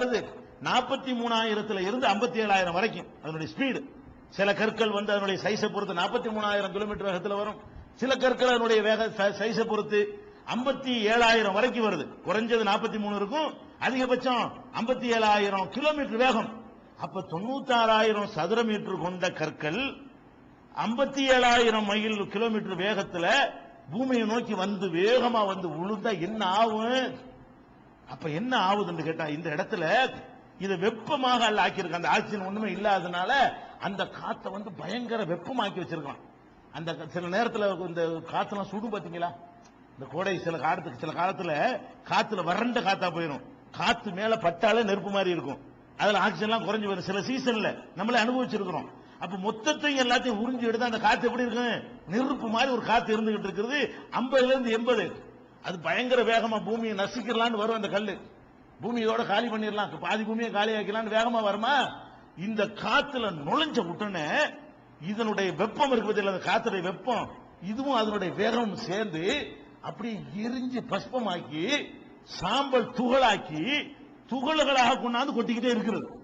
வருது நாற்பத்தி மூணாயிரத்துல இருந்து ஐம்பத்தி ஏழாயிரம் வரைக்கும். அதனுடைய ஸ்பீடு சில கற்கள் வந்து அதனுடைய சைஸை பொறுத்து நாற்பத்தி மூணாயிரம் கிலோமீட்டர் வேகத்தில் வரும். சில கற்கள் அதனுடைய வேக சைஸை பொறுத்து ஐம்பத்தி ஏழாயிரம் வரைக்கும் வருது. குறைஞ்சது நாற்பத்தி மூணு இருக்கும். அதிகபட்சம் ஐம்பத்தி ஏழாயிரம் கிலோமீட்டர் வேகம். அப்ப தொண்ணூத்தாறாயிரம் சதுர மீட்டர் கொண்ட கற்கள் ஐம்பத்தி ஏழாயிரம் மைல் கிலோமீட்டர் வேகத்துல பூமியை நோக்கி வந்து வேகமா வந்து விழுந்தா என்ன ஆகும்? அப்ப என்ன ஆகுதுன்னு கேட்டா இந்த இடத்துல இதை வெப்பமாக அல்ல ஆக்கியிருக்க. அந்த ஆக்சிஜன் ஒண்ணுமே இல்லாதனால அந்த காத்தை வந்து பயங்கர வெப்பமாக்கி வச்சிருக்கான் அந்த சில நேரத்தில் இந்த காத்தெல்லாம் சுடும் பாத்தீங்களா? இந்த கோடை சில காலத்துக்கு சில காலத்துல காத்துல வறண்ட காத்தா போயிடும் காத்து மேல பட்டாலே நெருப்பு மாதிரி இருக்கும். அதுல ஆக்சிஜன்லாம் குறைஞ்சு வரும் சில சீசன்ல நம்மளே அனுபவிச்சிருக்கிறோம். அப்ப மொத்தத்தையும் எல்லாத்தையும் உறிஞ்சு எடுத்து அந்த காத்து எப்படி இருக்கு? நெருப்பு மாதிரி ஒரு காத்து இருந்துகிட்டு இருக்கிறது. ஐம்பதுல இருந்து எண்பது. அது பயங்கர வேகமா பூமியை நசுக்கிடலான்னு வரும் அந்த கல்லு. பூமியோட காலி பண்ணிடலாம். பாதி பூமியை காலி ஆக்கலாம்னு வேகமா வருமா? இந்த காத்துல நுழைஞ்ச உடனே இதனுடைய வெப்பம் இருக்கு அந்த காத்துடைய வெப்பம். இதுவும் அதனுடைய வேகமும் சேர்ந்து அப்படியே எரிஞ்சு பஸ்பமாக்கி சாம்பல் துகளாக்கி துகள்களாக கொண்டாந்து கொட்டிக்கிட்டே இருக்கிறது.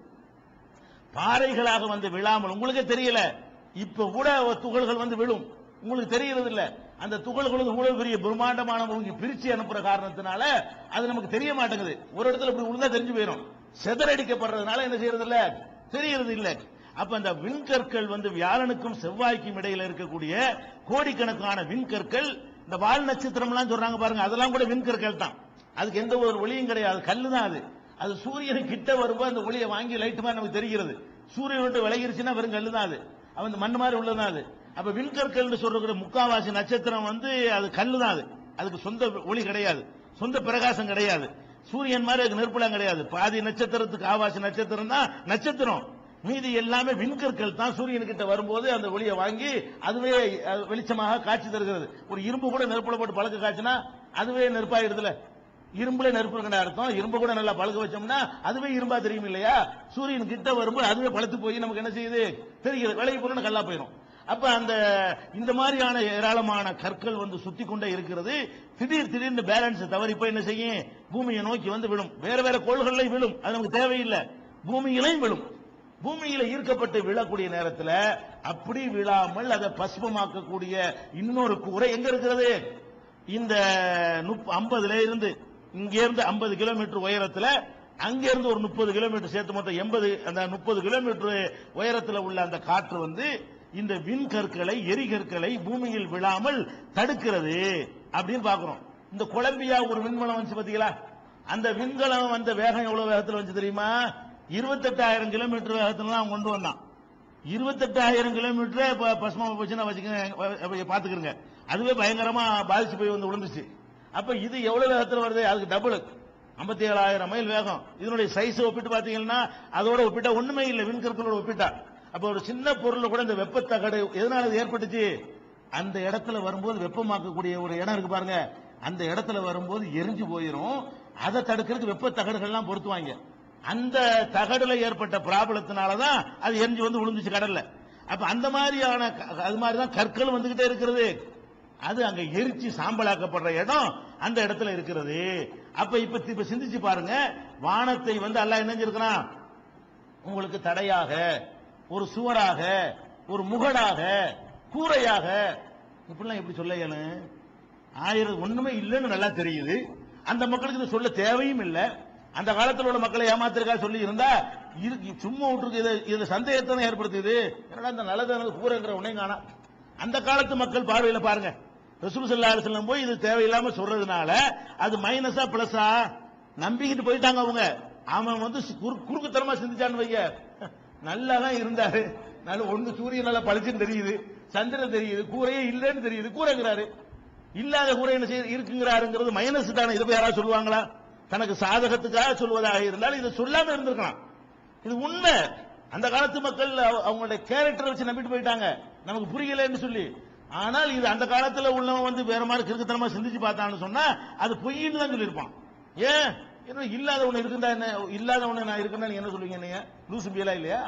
பாறைகளாக வந்து விழாமல். உங்களுக்கே தெரியல. இப்ப கூட துகள்கள் வந்து விழும். உங்களுக்கு தெரியறது இல்ல அந்த துகள்களும் இவ்வளவு பெரிய பிரம்மாண்டமான உங்களுக்கு பிரிச்சு அனுப்புற காரணத்தினால அது நமக்கு தெரிய மாட்டேங்குது. ஒரு இடத்துல இப்படி உழுந்தா தெரிஞ்சு போயிடும் செதறடிக்கப்படுறதுனால என்ன செய்யறது இல்ல தெரியறது இல்ல அப்ப அந்த விண்கற்கள் வந்து வியாழனுக்கும் செவ்வாய்க்கும் இடையில இருக்கக்கூடிய கோடிக்கணக்கான விண்கற்கள் இந்த வால் நட்சத்திரம்லாம் சொல்றாங்க பாருங்க அதெல்லாம் கூட விண்கற்கள் தான். அதுக்கு எந்த ஒரு ஒளியும் கிடையாது. கல்லு தான் அது. அது சூரியன் கிட்ட வரும்போது அந்த ஒளியை வாங்கி லைட்டு மாதிரி நமக்கு தெரிகிறது. சூரியன் விட்டு விலகிருச்சுன்னா வெறும் கல்லு தான் அது. அவன் மண் மாதிரி உள்ளதான் அது. அப்ப விண்கற்கள்னு சொல்ற முக்காவாசி நட்சத்திரம் வந்து அது கல்லு தான் அது. அதுக்கு சொந்த ஒளி கிடையாது. சொந்த பிரகாசம் கிடையாது. சூரியன் மாதிரி அதுக்கு நெருப்புலாம் கிடையாது. பாதி நட்சத்திரத்துக்கு ஆவாசி நட்சத்திரம் தான் நட்சத்திரம். மீதி எல்லாமே விண்கற்கள் தான் சூரியன் கிட்ட வரும்போது அந்த ஒளியை வாங்கி அதுவே வெளிச்சமாக காட்சி தருகிறது. ஒரு இரும்பு கூட நெருப்புல போட்டு பழக்க காய்ச்சினா அதுவே நெருப்பாயிடுதுல. இரும்புல நெருப்புங்கிற அர்த்தம். இரும்பு கூட நல்லா பழக வச்சோம்னா அதுவே இரும்பா தெரியும் இல்லையா? சூரியன் கிட்ட வரும்போது அதுவே பழுத்து போய் நமக்கு என்ன செய்யுது? தெரிகிறது. விலகி போறோம்னு கல்லா போயிடும் அப்ப அந்த இந்த மாதிரியான ஏராளமான கற்கள் வந்து சுத்தி கொண்டே இருக்கிறது. திடீர் திடீர்னு பேலன்ஸ் தவறி போய் என்ன செய்யும்? பூமியை நோக்கி வந்து விழும். வேற வேற கோள்கள்லையும் விழும். அது நமக்கு தேவையில்லை. பூமியிலையும் விழும். பூமியில ஈர்க்கப்பட்டு விழக்கூடிய நேரத்தில் அப்படி விழாமல் அதை பசுபமாக்கக்கூடிய இன்னொரு கூரை எங்க இருக்கிறது? இந்த ஐம்பதுல இருந்து இங்கிருந்து ஐம்பது கிலோமீட்டர் உயரத்தில் அங்கிருந்து ஒரு முப்பது கிலோமீட்டர் சேர்த்து மொத்தம் எண்பது அந்த முப்பது கிலோமீட்டர் உயரத்தில் உள்ள அந்த காற்று வந்து இந்த விண்கற்களை எரிகற்களை பூமியில் விழாமல் தடுக்கிறது அப்படின்னு பாக்குறோம் இந்த கொலம்பியா ஒரு விண்மலம் வந்துச்சு பாத்தீங்களா அந்த விண்கலம் வந்த வேகம் எவ்வளவு வேகத்தில் வந்து தெரியுமா? இருபத்தெட்டாயிரம் கிலோமீட்டர் வேகத்துல அவன் கொண்டு வந்தான். இருபத்தெட்டாயிரம் கிலோமீட்டர் இப்போ பசுமா போச்சுன்னா வச்சுக்கோங்க பாத்துக்கிறங்க அதுவே பயங்கரமா பாதிச்சு போய் வந்து விழுந்துச்சு அப்ப இது எவ்வளவு வேகத்தில் வருது? அதுக்கு டபுள் ஐம்பத்தி ஏழாயிரம் மைல் வேகம். இதனுடைய சைஸ் ஒப்பிட்டு பாத்தீங்கன்னா அதோட ஒப்பிட்டா ஒண்ணுமே இல்லை விண்கற்களோட ஒப்பிட்டா. அப்ப ஒரு சின்ன பொருள் கூட இந்த வெப்பத்தகடு எதனால ஏற்பட்டுச்சு? அந்த இடத்துல வரும்போது வெப்பமாக்கக்கூடிய ஒரு இடம் இருக்கு பாருங்க. அந்த இடத்துல வரும்போது எரிஞ்சு போயிரும். அதை தடுக்கிறதுக்கு வெப்ப தகடுகள்லாம் பொருத்துவாங்க. அந்த தகடுல ஏற்பட்ட ப்ராப்ளத்தினாலதான் அது எரிஞ்சு வந்து விழுந்துச்சு கடல்ல. அப்ப அந்த மாதிரியான க- அது மாதிரி தான் கற்கள் வந்துகிட்டே இருக்கிறது. அது அங்க எரிச்சு சாம்பலாக்கப்படுற இடம் அந்த இடத்துல இருக்கிறது. அப்ப இப்ப இப்ப சிந்திச்சு பாருங்க. வானத்தை வந்து அல்லாஹ் இணைஞ்சிருக்கிறான் உங்களுக்கு தடையாக ஒரு சுவராக ஒரு முகடாக கூரையாக. இப்படிலாம் எப்படி சொல்ல இயலும்? ஆயிரம் ஒண்ணுமே இல்லைன்னு நல்லா தெரியுது. அந்த மக்களுக்கு இது சொல்ல தேவையும் இல்லை. அந்த காலத்தில் உள்ள மக்களை ஏமாத்திருக்கா சொல்லி இருந்தா சும்மா விட்டுருக்கு இது இது சந்தேகத்தை தான் ஏற்படுத்துது. என்னடா இந்த நல்லது கூரைங்கிற உடனே காணா. அந்த காலத்து மக்கள் பார்வையில் பாருங்க. ரசூல் ஸல்லல்லாஹு போய் இது தேவையில்லாம சொல்றதுனால அது மைனஸா பிளஸா நம்பிக்கிட்டு போயிட்டாங்க அவங்க. அவன் வந்து குறு- குறுக்குத்தனமா சிந்திச்சான்னு வைங்க. நல்லா தான் இருந்தாரு. நல்ல ஒண்ணு சூரியன் நல்லா பளிச்சுன்னு தெரியுது. சந்திரன் தெரியுது. கூரையே இல்லைன்னு தெரியுது. கூரைங்கிறாரு. இல்லாத கூரை என்ன செய்ய இருக்குங்கிறாருங்கிறது மைனஸ் தானே. இதை போய் யாராவது சொல்லுவாங்களா? தனக்கு சாதகத்துக்காக சொல்வதாக இருந்தால் இதை சொல்லாம இருந்திருக்கலாம். இது உண்மை. அந்த காலத்து மக்கள் அவங்களுடைய கேரக்டரை வச்சு நம்பிட்டு போயிட்டாங்க. நமக்கு புரியலன்னு சொல்லி. ஆனால் இது அந்த காலத்துல உள்ளவன் வந்து வேற மாதிரி கிறுக்குத்தனமா சிந்திச்சு பார்த்தான்னு சொன்னா அது பொய்ன்னு தான் சொல்லியிருப்பான். ஏன்? என்ன இல்லாத ஒண்ணு இருக்குதா என்ன? இல்லாத ஒண்ணு நான் இருக்குன்னா நீங்க என்ன சொல்லுவீங்க நீங்க லூசு பியலா இல்லையா?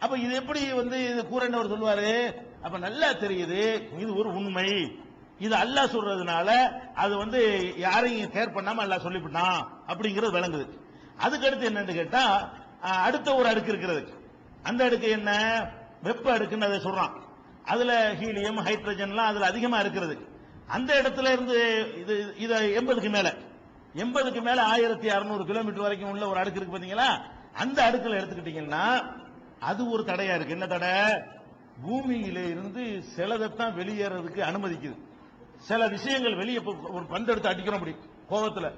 அப்ப இது எப்படி வந்து இது கூறன்னவர் சொல்லுவாரு? அப்ப நல்லா தெரியுது. இது ஒரு உண்மை. இது அல்லாஹ் சொல்றதுனால அது வந்து யாரையும் கேர் பண்ணாம அல்லாஹ் சொல்லிவிட்டான் அப்படிங்கிறது விளங்குது. அதுக்கு அடுத்து என்னன்னு கேட்டா அடுத்த ஒரு அடுக்கு இருக்கிறது. அந்த அடுக்கு என்ன? வெப்ப அடுக்குன்னு அதை சொல்றான். அதுல ஹீலியம் ஹைட்ரஜன்லாம் அதுல அதிகமா இருக்கிறது. அந்த இடத்துல இருந்து இது இதை எண்பதுக்கு மேல. எண்பதுக்கு மேல ஆயிரத்தி அறுநூறு கிலோமீட்டர் வரைக்கும் உள்ள ஒரு அடுக்கு இருக்கு பாத்தீங்களா? அந்த அடுக்கில் எடுத்துக்கிட்டீங்கன்னா அது ஒரு தடையா இருக்கு. என்ன தடை? பூமியில இருந்து சிலதைத்தான் வெளியேறதுக்கு அனுமதிக்குது. சில விஷயங்கள் வெளியே ஒரு பந்து எடுத்து அடிக்கிறோம் அப்படி கோபத்துல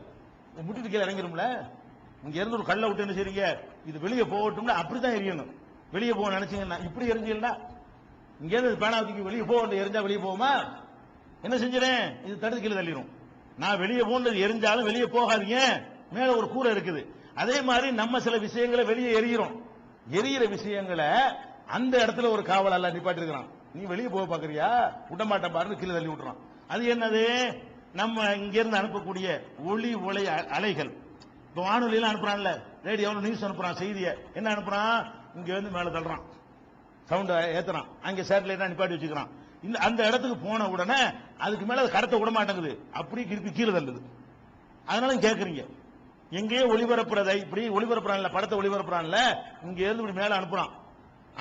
முட்டிட்டு கீழே இறங்கிரும்ல? இங்க இருந்து ஒரு கல்லை விட்டு என்ன செய்றீங்க? இது வெளியே போகட்டும்ல? அப்படிதான் எரியணும். வெளியே போக நினைச்சீங்கன்னா இப்படி எரிஞ்சீங்கன்னா இங்க இருந்து பேனா வெளியே போக எரிஞ்சா வெளியே போகுமா? என்ன செஞ்சிடேன் இது தடுத்து கீழே தள்ளிடும் நான் வெளியே போனது எரிஞ்சாலும் வெளியே போகாதீங்க. மேல ஒரு கூரை இருக்குது. அதே மாதிரி நம்ம சில விஷயங்களை வெளியே எரியிறோம். எரியிற விஷயங்களை அந்த இடத்துல ஒரு காவலாளர் நிப்பாட்டி இருக்கிறான் நீ வெளியே போக பாக்குறியா விட மாட்டேன் பாருன்னு கீழே தள்ளி விட்டுறான். அது என்னது? நம்ம இங்கிருந்து அனுப்பக்கூடிய ஒளி ஒளி அ- அலைகள். இப்போ வானொலியில அனுப்புறான்ல. ரேடியோவில் நியூஸ் அனுப்புறான் செய்தியை. என்ன அனுப்புறான்? இங்க வந்து மேலே தள்ளுறான். சவுண்ட் ஏத்துறான். அங்கே சேட்டலைட்டா நிப்பாட்டி வச்சுக்கிறான். இந்த அந்த இடத்துக்கு போன உடனே அதுக்கு மேல அது கடத்த விட மாட்டேங்குது. அப்படியே திருப்பி கீழே தள்ளுது. அதனால கேக்குறீங்க. எங்கேயோ ஒளிபரப்புறதை இப்படி ஒளிபரப்புறான்ல படத்தை ஒளிபரப்புறான்ல இங்க இருந்து இப்படி மேல அனுப்புறான்.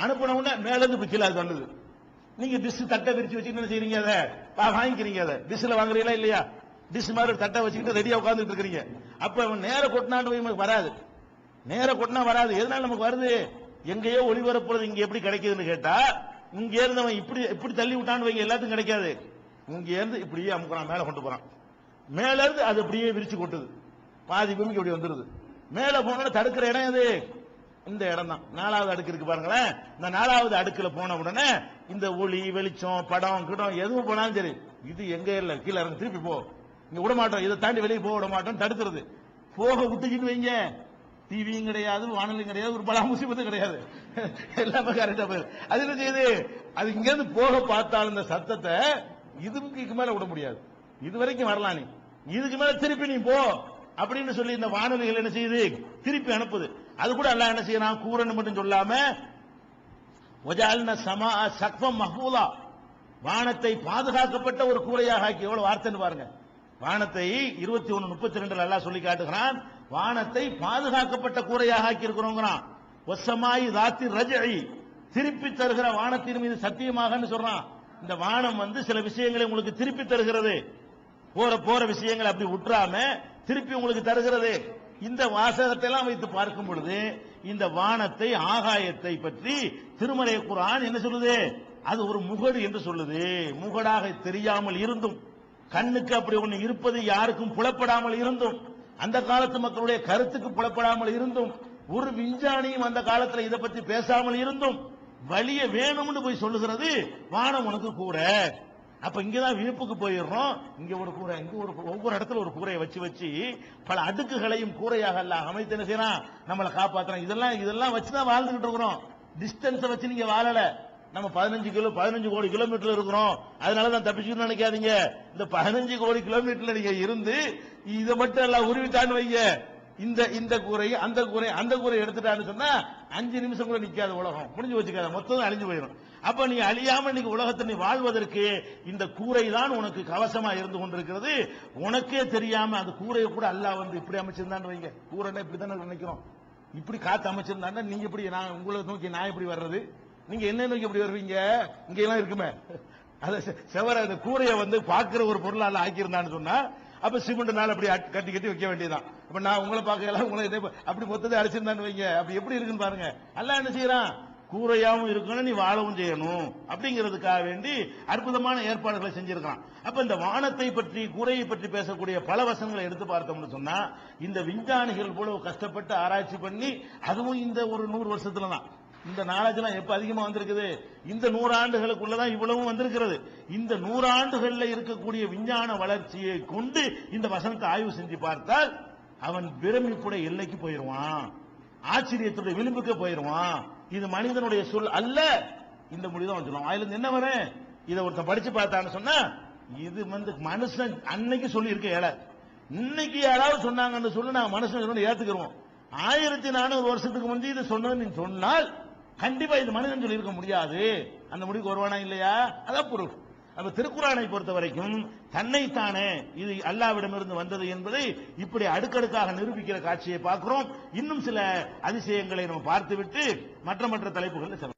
அனுப்பின உடனே மேல இருந்து இப்படி கீழே அது தள்ளுது. நீங்க டிஷ் தட்டை விரிச்சு வச்சுட்டு என்ன செய்றீங்க அதை? வாங்கிக்கிறீங்க அதை. டிஷ்ல வாங்குறீங்களா இல்லையா? டிஷ் மாதிரி தட்டை வச்சுக்கிட்டு ரெடியா உட்காந்துட்டு இருக்கிறீங்க. அப்ப அவன் நேர கொட்டினான்னு போய் நமக்கு வராது. நேர கொட்டினா வராது. எதனால நமக்கு வருது? எங்கேயோ ஒளிபரப்புறது இங்க எப்படி கிடைக்குதுன்னு கேட்டா இங்க இருந்தவன் இப்படி இப்படி தள்ளி விட்டான்னு வைங்க எல்லாத்துக்கும் கிடைக்காது. இங்க இருந்து இப்படியே அமுக்குறான் மேல கொண்டு போறான். மேல இருந்து அது அப்படியே விரிச்சு கொட்டுது. பாதி பூமிக்கு இப்படி வந்துருது. மேல போன தடுக்கிற இடம் எது? இந்த இடம் தான் நாலாவது அடுக்கு இருக்கு பாருங்களேன். இந்த நாலாவது அடுக்குல போன உடனே இந்த ஒளி வெளிச்சம் படம் கிடம் எதுவும் போனாலும் சரி இது எங்க இல்ல? கீழே இறங்க திருப்பி போ. இங்க விட மாட்டோம் இதை தாண்டி வெளியே போக விட மாட்டோம் தடுக்கிறது. போக விட்டுக்கிட்டு வைங்க. டிவியும் கிடையாது வானொலியும் கிடையாது ஒரு பல முசிபத்தும் கிடையாது. எல்லாமே கரெக்டா போயிரு அது என்ன செய்யுது? அது இங்க இருந்து போக பார்த்தாலும் இந்த சத்தத்தை இதுக்கு மேல விட முடியாது. இது வரைக்கும் வரலாம் நீ. இதுக்கு மேல திருப்பி நீ போ அப்படின்னு சொல்லி இந்த வானொலிகள் என்ன செய்யுது? திருப்பி அனுப்புது. அது கூட எல்லாம் என்ன செய்யறான் கூறணும் மட்டும் சொல்லாம சமா சக்வம் மஹூலா வானத்தை பாதுகாக்கப்பட்ட ஒரு கூரையாக ஆக்கி எவ்வளவு வார்த்தைன்னு பாருங்க. வானத்தை இருபத்தி ஒன்னு முப்பத்தி ரெண்டுல எல்லாம் சொல்லி காட்டுகிறான். வானத்தை பாதுகாக்கப்பட்ட கூரையாக ஆக்கி இருக்கிறோங்கிறான் ஒசமாயி ராத்தி ரஜை திருப்பி தருகிற வானத்தின் மீது சத்தியமாகன்னு சொல்றான். இந்த வானம் வந்து சில விஷயங்களை உங்களுக்கு திருப்பி தருகிறது. போற போற விஷயங்களை அப்படி விட்டுறாம திருப்பி உங்களுக்கு தருகிறது. இந்த வாசகத்தை எல்லாம் வைத்து பார்க்கும் பொழுது இந்த வானத்தை ஆகாயத்தை பற்றி திருமலை குரான் என்ன சொல்லுது? அது ஒரு முகடு என்று சொல்லுது. முகடாக தெரியாமல் இருந்தும் கண்ணுக்கு அப்படி ஒண்ணு இருப்பது யாருக்கும் புலப்படாமல் இருந்தும் அந்த காலத்து மக்களுடைய கருத்துக்கு புலப்படாமல் இருந்தும் ஒரு விஞ்ஞானியும் அந்த காலத்தில் இதை பத்தி பேசாமல் இருந்தும் வழிய வேணும்னு போய் சொல்லுகிறது வானம் உனக்கு கூற. அப்ப இங்கதான் விழுப்புக்கு போயிடுறோம். இங்க ஒரு கூரை இங்க ஒரு ஒவ்வொரு இடத்துல ஒரு கூரையை வச்சு வச்சு பல அடுக்குகளையும் கூரையாக அல்ல அமைத்து என்ன செய்யறான்? நம்மளை காப்பாத்துறான். இதெல்லாம் இதெல்லாம் வச்சுதான் வாழ்ந்துகிட்டு இருக்கிறோம். டிஸ்டன்ஸை வச்சு நீங்க வாழல. நம்ம பதினஞ்சு கிலோ பதினஞ்சு கோடி கிலோமீட்டர் இருக்கிறோம். அதனால தான் தப்பிச்சுன்னு நினைக்காதீங்க. இந்த பதினஞ்சு கோடி கிலோமீட்டர்ல நீங்க இருந்து இதை மட்டும் எல்லாம் உருவிட்டான்னு வைங்க. இந்த இந்த கூரை அந்த கூரை அந்த கூரை எடுத்துட்டான்னு சொன்னா அஞ்சு நிமிஷம் கூட நிக்காத உலகம். முடிஞ்சு வச்சுக்காத மொத்தம் அழிஞ்சு போயிடும். அப்ப நீ அழியாம இன்னைக்கு உலகத்தை நீ வாழ்வதற்கு இந்த கூரை தான் உனக்கு கவசமா இருந்து கொண்டிருக்கிறது. உனக்கே தெரியாம அந்த கூரையை கூட அல்லாஹ் வந்து இப்படி அமைச்சிருந்தான்னு வைங்க. கூரைன்னா இப்படி தானே நினைக்கிறோம். இப்படி காத்து அமைச்சிருந்தாண்டா நீங்க இப்படி நான் உங்களை நோக்கி நான் எப்படி வர்றது? நீங்க என்ன நோக்கி எப்படி வருவீங்க? இங்க எல்லாம் இருக்குமே. அத செவர அந்த கூரையை வந்து பாக்குற ஒரு பொருளால ஆக்கியிருந்தான்னு சொன்னா அப்ப சிமெண்ட் நாள் அப்படி கட்டி கட்டி வைக்க வேண்டியதுதான். அப்ப நான் உங்களை பார்க்கலாம் உங்களை இதே அப்படி மொத்தத்தை அடிச்சிருந்தான்னு வைங்க. அப்படி எப்படி இருக்குன்னு பாருங்க. எல்லாம் என்ன செய்யறான்? கூரையாவும் இருக்கணும் நீ வாழவும் செய்யணும். அப்படிங்கிறதுக்காக வேண்டி அற்புதமான ஏற்பாடுகளை செஞ்சிருக்கான். அப்ப இந்த வானத்தை பற்றி கூரையை பற்றி பேசக்கூடிய பல வசங்களை எடுத்து பார்த்தோம்னு சொன்னா இந்த விஞ்ஞானிகள் போல கஷ்டப்பட்டு ஆராய்ச்சி பண்ணி அதுவும் இந்த ஒரு நூறு வருஷத்துல தான் இந்த நாலேஜ் எல்லாம் எப்ப அதிகமா வந்திருக்குது? இந்த நூறாண்டுகளுக்குள்ளதான் இவ்வளவும் வந்திருக்கிறது. இந்த நூறாண்டுகள்ல இருக்கக்கூடிய விஞ்ஞான வளர்ச்சியை கொண்டு இந்த வசனத்தை ஆய்வு செஞ்சு பார்த்தால் அவன் பிரமிப்புடைய எல்லைக்கு போயிருவான். ஆச்சரியத்துடைய விளிம்புக்கு போயிருவான். இது மனிதனுடைய சொல் அல்ல. இந்த முடிதான் வந்துடும் அதுல என்ன வரும்? இதை ஒருத்தன் படிச்சு பார்த்தான்னு சொன்னா இது வந்து மனுஷன் அன்னைக்கு சொல்லி இருக்க ஏழை இன்னைக்கு யாராவது சொன்னாங்கன்னு சொல்லி நாங்க மனுஷன் சொல்லி ஏத்துக்கிறோம் ஆயிரத்தி நானூறு வருஷத்துக்கு முந்தைய இதை சொன்னதுன்னு நீ சொன்னால் கண்டிப்பா இது மனிதன் சொல்லி இருக்க முடியாது. அந்த முடிவுக்கு வருவானா இல்லையா? அதான் பொருள். அப்ப திருக்குறானை பொறுத்த வரைக்கும் தன்னைத்தானே இது அல்லாவிடமிருந்து வந்தது என்பதை இப்படி அடுக்கடுக்காக நிரூபிக்கிற காட்சியை பார்க்கிறோம். இன்னும் சில அதிசயங்களை நம்ம பார்த்துவிட்டு மற்ற மற்ற தலைப்புகளில் செல்லலாம்.